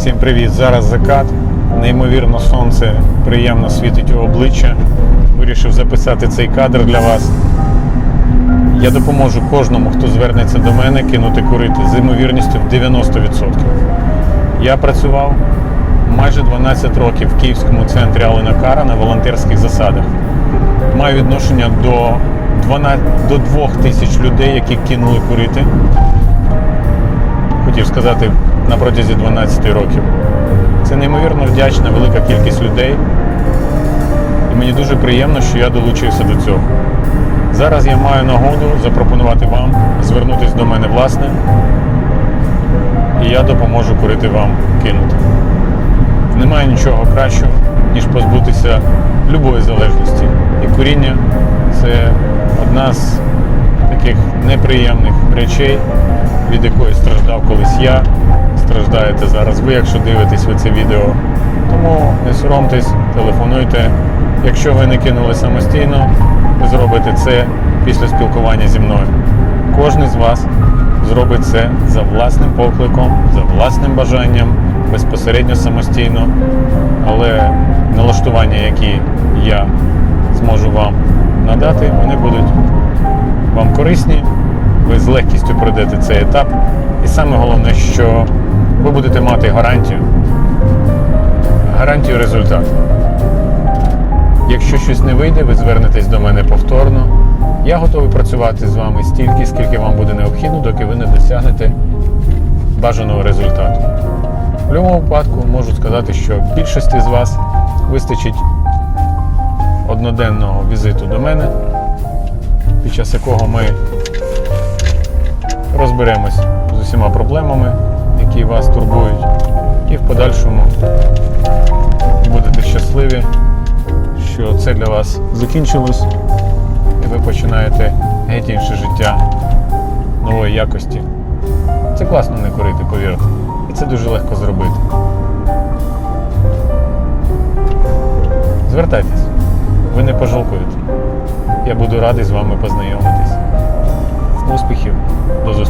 Всім привіт! Зараз закат. Неймовірно сонце приємно світить у обличчя. Вирішив записати цей кадр для вас. Я допоможу кожному, хто звернеться до мене, кинути курити з ймовірністю в 90%. Я працював майже 12 років в Київському центрі Алена Кара на волонтерських засадах. Маю відношення до 12, до 2 тисяч людей, які кинули курити хотів сказати, на протязі 12 років. Це неймовірно вдячна велика кількість людей. І мені дуже приємно, що я долучився до цього. Зараз я маю нагоду запропонувати вам звернутися до мене власне, і я допоможу курити вам кинути. Немає нічого кращого, ніж позбутися любої залежності. І куріння це одна з таких неприємних речей, від якої страждав колись я. Страждаєте зараз ви, якщо дивитесь ви це відео. Тому не соромтесь, телефонуйте. Якщо ви не кинули самостійно, ви зробите це після спілкування зі мною. Кожен з вас зробить це за власним покликом, за власним бажанням, безпосередньо самостійно. Але налаштування, які я зможу вам надати, вони будуть вам корисні, ви з легкістю пройдете цей етап. І саме головне, що будете мати гарантію, гарантію результату. Якщо щось не вийде, ви звернетесь до мене повторно. Я готовий працювати з вами стільки, скільки вам буде необхідно, доки ви не досягнете бажаного результату. В будь-якому випадку можу сказати, що більшості з вас вистачить одноденного візиту до мене, під час якого ми розберемось з усіма проблемами, які вас турбують, і в подальшому будете щасливі, що це для вас закінчилось, і ви починаєте геть інше життя нової якості. Це класно не курити, повірте. І це дуже легко зробити. Звертайтесь, ви не пожалкуєте. Я буду радий з вами познайомитись. Успіхів, до зустрічі!